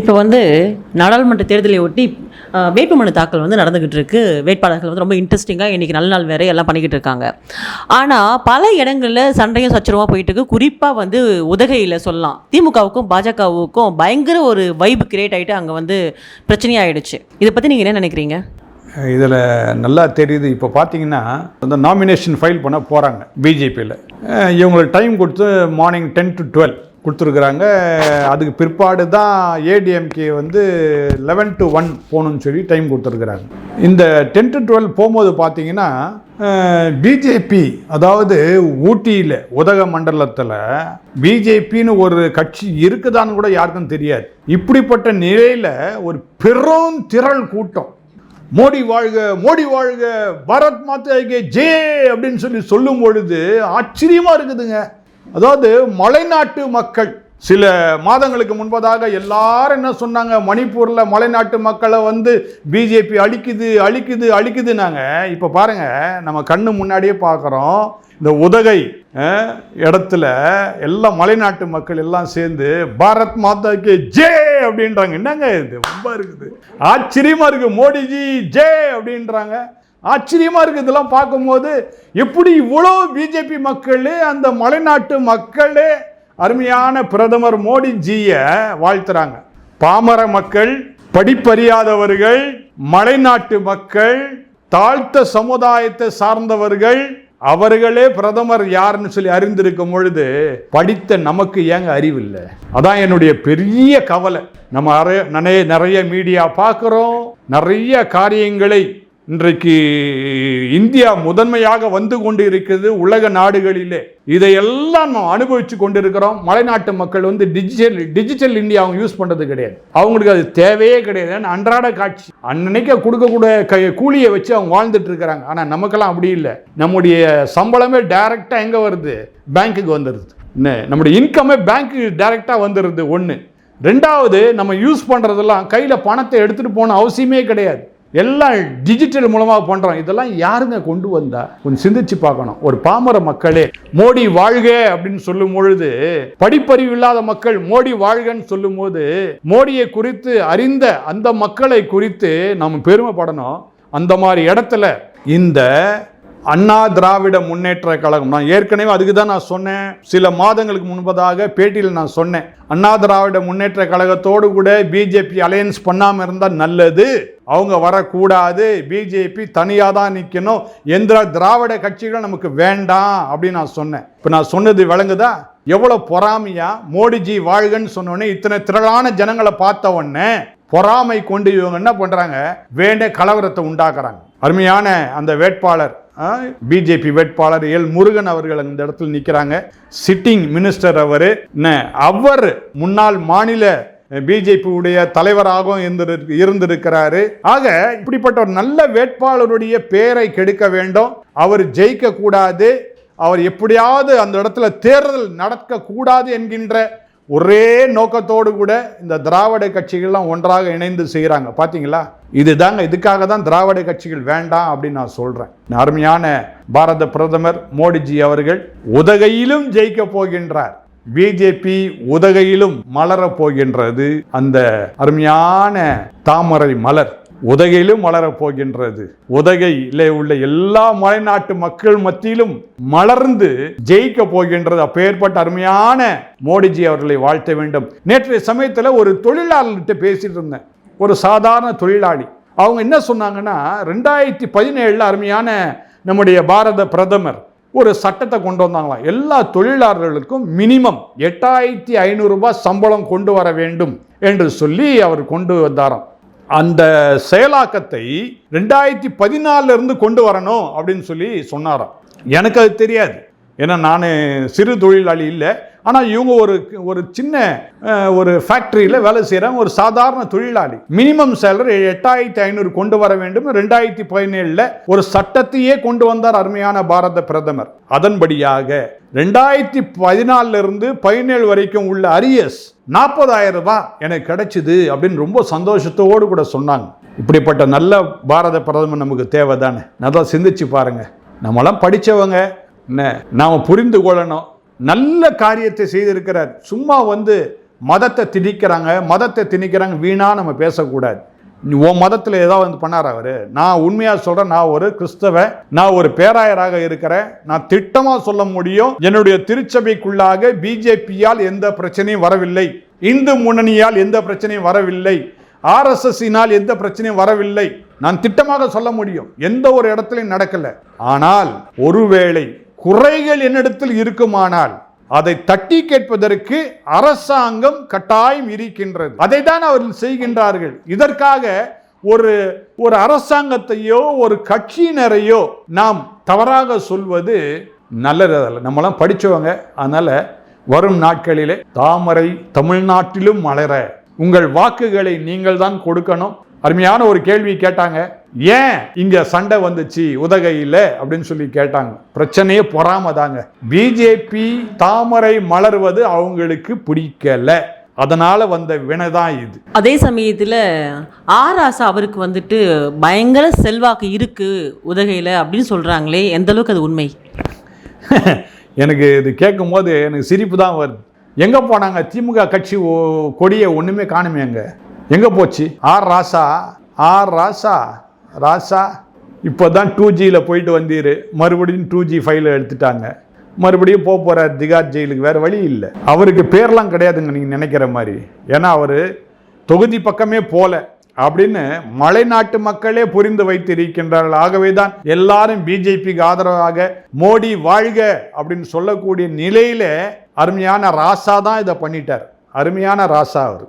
இப்போ வந்து நாடாளுமன்ற தேர்தலை ஒட்டி வேட்புமனு தாக்கல் வந்து நடந்துக்கிட்டு இருக்கு. வேட்பாளர்கள் வந்து ரொம்ப இன்ட்ரெஸ்டிங்காக இன்றைக்கி நல்ல நாள் வேறு எல்லாம் பண்ணிக்கிட்டு இருக்காங்க. ஆனால் பல இடங்களில் சண்டையும் சச்சரவாக போயிட்டு இருக்கு. குறிப்பாக வந்து உதகையில் சொல்லலாம். திமுகவுக்கும் பாஜகவுக்கும் பயங்கர ஒரு வைப் கிரியேட் ஆகிட்டு அங்கே வந்து பிரச்சனையாயிடுச்சு. இதை பற்றி நீங்கள் என்ன நினைக்கிறீங்க? இதில் நல்லா தெரியுது. இப்போ பார்த்தீங்கன்னா அந்த நாமினேஷன் ஃபைல் பண்ண போகிறாங்க பிஜேபியில் இவங்களுக்கு டைம் கொடுத்து மார்னிங் டென் டு டுவெல் கொடுத்துருக்குறாங்க. அதுக்கு பிற்பாடு தான் ஏடிஎம்கே வந்து லெவன் டு ஒன் போகணும்னு சொல்லி டைம் கொடுத்துருக்குறாங்க. இந்த டென் டு டுவெல் போகும்போது பார்த்தீங்கன்னா பிஜேபி அதாவது ஊட்டியில் உதக மண்டலத்தில் பிஜேபின்னு ஒரு கட்சி இருக்குதான்னு கூட யாருக்கும் தெரியாது. இப்படிப்பட்ட நிலையில் ஒரு பெரும் திரள் கூட்டம். மோடி வாழ்க மோடி வாழ்க பாரத் கே ஜே அப்படின்னு சொல்லி சொல்லும் பொழுது ஆச்சரியமாக இருக்குதுங்க. அதாவது மலைநாட்டு மக்கள் சில மாதங்களுக்கு முன்பதாக எல்லாரும் என்ன சொன்னாங்க? மணிப்பூரில் மலைநாட்டு மக்களை வந்து பிஜேபி அழிக்குது அழிக்குது அழிக்குதுன்னாங்க. இப்போ பாருங்க நம்ம கண்ணு முன்னாடியே பார்க்குறோம் இந்த உதகை இடத்துல எல்லாம் மலைநாட்டு மக்கள் எல்லாம் சேர்ந்து பாரத் மாதாக்கு ஜே அப்படின்றாங்க. என்னங்க இது? ரொம்ப இருக்குது. ஆச்சரியமாக இருக்குது மோடிஜி ஜே அப்படின்றாங்க. ஆச்சரியமாக இருக்குது இதெல்லாம் பார்க்கும்போது. எப்படி இவ்வளோ பிஜேபி மக்கள் அந்த மலைநாட்டு மக்களே அருமையான பிரதமர் மோடிஜியை வாழ்த்துறாங்க. பாமர மக்கள் படிப்பறியாதவர்கள் மலைநாட்டு மக்கள் தாழ்த்த சமுதாயத்தை சார்ந்தவர்கள் அவர்களே பிரதமர் யாருன்னு சொல்லி அறிந்திருக்கும் பொழுது படித்த நமக்கு ஏங்க அறிவில்லை? அதான் என்னுடைய பெரிய கவலை. நம்ம அறை- நிறைய நிறைய மீடியா பார்க்குறோம். நிறைய காரியங்களை இன்றைக்கு இந்தியா முதன்மையாக வந்து கொண்டு இருக்கிறது உலக நாடுகளிலே. இதையெல்லாம் நம்ம அனுபவிச்சு கொண்டிருக்கிறோம். மலைநாட்டு மக்கள் வந்து டிஜிட்டல் டிஜிட்டல் இந்தியா அவங்க யூஸ் பண்ணுறது கிடையாது. அவங்களுக்கு அது தேவையே கிடையாது. ஏன்னா அன்றாட காட்சி. அன்னைக்கு கொடுக்கக்கூடிய கை கூலியை வச்சு அவங்க வாழ்ந்துட்டு இருக்கிறாங்க. ஆனால் நமக்கெல்லாம் அப்படி இல்லை. நம்முடைய சம்பளமே டைரெக்டாக எங்கே வருது? பேங்க்குக்கு வந்துடுது என்ன? நம்முடைய இன்கமே பேங்க்கு டைரெக்டாக வந்துடுது ஒன்று ரெண்டாவது நம்ம யூஸ் பண்ணுறதெல்லாம் கையில் பணத்தை எடுத்துகிட்டு போன அவசியமே கிடையாது. எல்லாம் டிஜிட்டல் மூலமாக பண்ணுறோம் இதெல்லாம் யாருங்க கொண்டு வந்தா? கொஞ்சம் சிந்திச்சு பார்க்கணும். ஒரு பாமர மக்களே மோடி வாழ்க அப்படின்னு சொல்லும் பொழுது படிப்பறிவு இல்லாத மக்கள் மோடி வாழ்கன்னு சொல்லும் போது மோடியை குறித்து அறிந்த அந்த மக்களை குறித்து நாம் பெருமைப்படணும். அந்த மாதிரி இடத்துல இந்த அண்ணா திராவிட முன்னேற்ற கழகம். நான் ஏற்கனவே அதுக்கு தான் நான் சொன்னேன். சில மாதங்களுக்கு முன்பதாக பேட்டியில் நான் சொன்னேன். அண்ணா திராவிட முன்னேற்ற கழகத்தோடு கூட பிஜேபி அலையன்ஸ் பண்ணாமல் இருந்தால் நல்லது. அவங்க வரக்கூடாது. பிஜேபி தனியாக தான் நிற்கணும் எந்த திராவிட கட்சிகளும் நமக்கு வேண்டாம் அப்படின்னு நான் சொன்னேன். இப்போ நான் சொன்னது விளங்குதா? எவ்வளோ பொறாமையா? மோடிஜி வாழ்கன்னு சொன்னோடனே இத்தனை திரளான ஜனங்களை பார்த்த உடனே பொறாமை கொண்டு இவங்க என்ன பண்ணுறாங்க வேண்ட கலவரத்தை உண்டாக்குறாங்க. அருமையான அந்த வேட்பாளர் பிஜேபி வேட்பாளர் எல் முருகன் அவர்கள் இந்த இடத்துல நிற்கிறாங்க சிட்டிங் மினிஸ்டர் அவர். அவர் முன்னாள் மாநில பிஜேபி உடைய தலைவராகவும் இருந்திருக்கிறாரு. ஆக இப்படிப்பட்ட ஒரு நல்ல வேட்பாளருடைய பெயரை கெடுக்க வேண்டும். அவர் ஜெயிக்க கூடாது அவர் எப்படியாவது அந்த இடத்துல தேர்தல் நடக்க கூடாது என்கின்ற ஒரே நோக்கத்தோடு கூட இந்த திராவிட கட்சிகள்லாம் ஒன்றாக இணைந்து செய்கிறாங்க பார்த்தீங்களா இதுதாங்க இதுக்காக தான் திராவிட கட்சிகள் வேண்டாம் அப்படின்னு நான் சொல்கிறேன் அருமையான பாரத பிரதமர் மோடிஜி அவர்கள் உதகையிலும் ஜெயிக்க போகின்றார். பிஜேபி உதகையிலும் மலரப் போகின்றது. அந்த அருமையான தாமரை மலர் உதகையிலும் மலரப் போகின்றது. உதகையிலே உள்ள எல்லா மலைநாட்டு மக்கள் மத்தியிலும் மலர்ந்து ஜெயிக்க போகின்றது. அப்பேற்பட்ட அருமையான மோடிஜி அவர்களை வாழ்த்த வேண்டும். நேற்றைய சமயத்தில் ஒரு தொழிலாளர்கிட்ட பேசிட்டு இருந்தேன். ஒரு சாதாரண தொழிலாளி. அவங்க என்ன சொன்னாங்கன்னா ரெண்டாயிரத்தி பதினேழில் அருமையான நம்முடைய பாரத பிரதமர் ஒரு சட்டத்தை கொண்டு வந்தாங்களாம் எல்லா தொழிலாளர்களுக்கும் மினிமம் எட்டாயிரத்தி ஐநூறுரூபா சம்பளம் கொண்டு வர வேண்டும் என்று சொல்லி அவர் கொண்டு வந்தாராம். அந்த செயலாக்கத்தை ரெண்டாயிரத்தி பதினாலுல இருந்து கொண்டு வரணும் அப்படின்னு சொல்லி சொன்னாராம். எனக்கு அது தெரியாது. ஏன்னா நான் சிறு தொழிலாளி இல்லை. ஆனால் இவங்க ஒரு ஒரு சின்ன ஒரு ஃபேக்ட்ரியில் வேலை செய்கிறாங்க ஒரு சாதாரண தொழிலாளி. மினிமம் சேலரி எட்டாயிரத்தி ஐநூறு கொண்டு வர வேண்டும். ரெண்டாயிரத்தி பதினேழில் ஒரு சட்டத்தையே கொண்டு வந்தார் அருமையான பாரத பிரதமர். அதன்படியாக ரெண்டாயிரத்தி பதினாலிருந்து இருந்து பதினேழு வரைக்கும் உள்ள அரியஸ் நாற்பதாயிரம் ரூபாய் எனக்கு கிடைச்சிது அப்படின்னு ரொம்ப சந்தோஷத்தோடு கூட சொன்னாங்க. இப்படிப்பட்ட நல்ல பாரத பிரதமர் நமக்கு தேவை தானே நல்லா சிந்திச்சு பாருங்க. நம்மளாம் படித்தவங்க என்ன? நாம் புரிந்து கொள்ளணும். நல்ல காரியத்தை செய்திருக்கிறார். சும்மா வந்து மதத்தை திணிக்கிறாங்க மதத்தை திணிக்கிறாங்க வீணாக நம்ம பேசக்கூடாது. உன் மதத்தில் ஏதாவது வந்து பண்ணார் அவர்? நான் உண்மையாக சொல்கிறேன் நான் ஒரு கிறிஸ்தவ நான் ஒரு பேராயராக இருக்கிறேன் நான் திட்டமாக சொல்ல முடியும் என்னுடைய திருச்சபைக்குள்ளாக பிஜேபியால் எந்த பிரச்சனையும் வரவில்லை இந்து முன்னணியால் எந்த பிரச்சனையும் வரவில்லை ஆர்எஸ்எஸ்ஸினால் எந்த பிரச்சனையும் வரவில்லை. நான் திட்டமாக சொல்ல முடியும் எந்த ஒரு இடத்துலையும் நடக்கல. ஆனால் ஒருவேளை குறைகள் என்னிடத்தில் இருக்குமானால் அதை தட்டி கேட்பதற்கு அரசாங்கம் கட்டாயம் இருக்கின்றது. அதை தான் அவர்கள் செய்கின்றார்கள். இதற்காக ஒரு ஒரு அரசாங்கத்தையோ ஒரு கட்சியினரையோ நாம் தவறாக சொல்வது நல்லது அதில் நம்மளாம் படித்தவங்க அதனால் வரும் நாட்களிலே தாமரை தமிழ்நாட்டிலும் மலர. உங்கள் வாக்குகளை நீங்கள் தான் கொடுக்கணும். அருமையான ஒரு கேள்வி கேட்டாங்க. ஏன் இங்க சண்டை வந்துச்சு உதகையில்? அப்படின்னு சொல்லி கேட்டாங்க. பிரச்சனையே பொறாம தாங்க பிஜேபி தாமரை மலர்வது அவங்களுக்கு பிடிக்கல. அதனால வந்த வினைதான் இது. அதே சமயத்தில் ஆர் ஆசா அவருக்கு வந்துட்டு பயங்கர செல்வாக்கு இருக்கு உதகையில் அப்படின்னு சொல்கிறாங்களே எந்த அளவுக்கு அது உண்மை? எனக்கு இது கேட்கும்போது எனக்கு சிரிப்பு தான் வருது. எங்கே போனாங்க? திமுக கட்சி கொடியை ஒன்றுமே காணுமே அங்கே எங்கே போச்சு? R Rasa R Rasa Rasa. இப்போ தான் டூ ஜியில் போயிட்டு வந்தீர். மறுபடியும் டூ ஜி ஃபைல எடுத்துட்டாங்க. மறுபடியும் போக போகிறார் திகார் ஜெயிலுக்கு. வேறு வழி இல்லை. அவருக்கு பேர்லாம் கிடையாதுங்க நீங்கள் நினைக்கிற மாதிரி. ஏன்னா அவர் தொகுதி பக்கமே போல அப்படின்னு மலைநாட்டு மக்களே புரிந்து வைத்திருக்கின்றார்கள். ஆகவே தான் எல்லாரும் பிஜேபிக்கு ஆதரவாக மோடி வாழ்க அப்படின்னு சொல்லக்கூடிய நிலையில அருமையான ராசா தான் இதை பண்ணிட்டார். அருமையான ராசா அவர்.